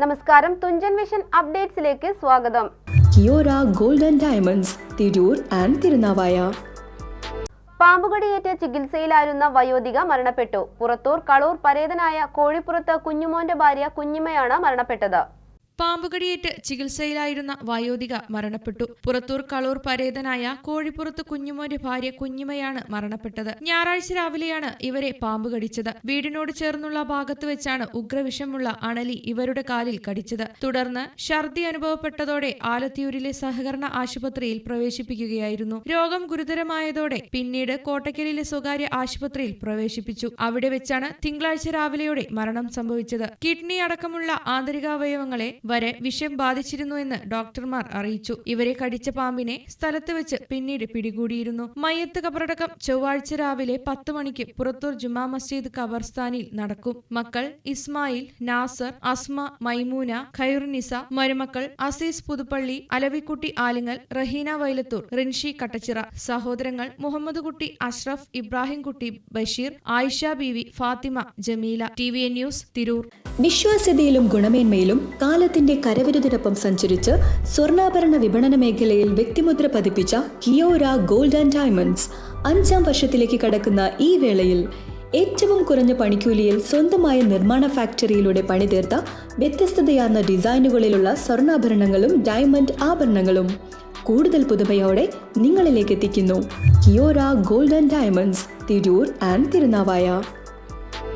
നമസ്കാരം. തുഞ്ചൻ വിഷൻ അപ്ഡേറ്റ്സിലേക്ക് സ്വാഗതം. Kiora golden and diamonds Tirur and Thirunavaya. പാമ്പുകടിയേറ്റ് ചികിത്സയിലായിരുന്ന വയോധിക മരണപ്പെട്ടു. പുറത്തൂർ കളൂർ പരേതനായ കോഴിപ്പുറത്ത് കുഞ്ഞുമോന്റെ ഭാര്യ കുഞ്ഞിമയാണ് മരണപ്പെട്ടത്. പാമ്പുകടിയേറ്റ് ചികിത്സയിലായിരുന്ന വയോധിക മരണപ്പെട്ടു. പുറത്തൂർ കളൂർ പരേതനായ കോഴിപ്പുറത്ത് കുഞ്ഞുമോന്റെ ഭാര്യ കുഞ്ഞിമയാണ് മരണപ്പെട്ടത്. ഞായറാഴ്ച രാവിലെയാണ് ഇവരെ പാമ്പ് കടിച്ചത് വീടിനോട് ചേർന്നുള്ള ഭാഗത്ത് വെച്ചാണ് ഉഗ്രവിഷമുള്ള അണലി ഇവരുടെ കാലിൽ കടിച്ചത്. തുടർന്ന് ഛർദി അനുഭവപ്പെട്ടതോടെ ആലത്തിയൂരിലെ സഹകരണ ആശുപത്രിയിൽ പ്രവേശിപ്പിക്കുകയായിരുന്നു. രോഗം ഗുരുതരമായതോടെ പിന്നീട് കോട്ടക്കലിലെ സ്വകാര്യ ആശുപത്രിയിൽ പ്രവേശിപ്പിച്ചു. അവിടെ വെച്ചാണ് തിങ്കളാഴ്ച രാവിലെയോടെ മരണം സംഭവിച്ചത്. കിഡ്നി അടക്കമുള്ള ആന്തരികാവയവങ്ങളെ വരെ വിഷം ബാധിച്ചിരുന്നു എന്ന് ഡോക്ടർമാർ അറിയിച്ചു. ഇവരെ കടിച്ച പാമ്പിനെ സ്ഥലത്ത് വെച്ച് പിന്നീട് പിടികൂടിയിരുന്നു. മയ്യത്ത് കബറടക്കം ചൊവ്വാഴ്ച രാവിലെ പത്ത് മണിക്ക് പുറത്തൂർ ജുമാ മസ്ജിദ് കബർസ്ഥാനിൽ നടക്കും. മക്കൾ ഇസ്മായിൽ നാസർ അസ്മ മൈമൂന ഖൈറുനിസ മരുമക്കൾ അസീസ് പുതുപ്പള്ളി അലവിക്കുട്ടി ആലിങ്ങൽ റഹീന വൈലത്തൂർ റിൻഷി കട്ടച്ചിറ സഹോദരങ്ങൾ Muhammad Kutty Ashraf Ibrahim Kutty Basheer Ayisha Beevi Fathima Jameela. T V news Tirur. വിശ്വാസ്യതയിലും ഗുണമേന്മയിലും കാലത്തിന്റെ കരവിരുതിനൊപ്പം സഞ്ചരിച്ച് സ്വർണാഭരണ വിപണന മേഖലയിൽ വ്യക്തിമുദ്ര പതിപ്പിച്ച കിയോര ഗോൾഡ് ആൻഡ് ഡയമണ്ട്സ് അഞ്ചാം വർഷത്തിലേക്ക് കടക്കുന്ന ഈ വേളയിൽ ഏറ്റവും കുറഞ്ഞ പണിക്കൂലിയിൽ സ്വന്തമായ നിർമ്മാണ ഫാക്ടറിയിലൂടെ പണിതീർത്ത വ്യത്യസ്തതയാർന്ന ഡിസൈനുകളിലുള്ള സ്വർണാഭരണങ്ങളും ഡയമണ്ട് ആഭരണങ്ങളും കൂടുതൽ പുതുമയോടെ നിങ്ങളിലേക്ക് എത്തിക്കുന്നു. Kiora gold and diamonds Tirur and Thirunavaya.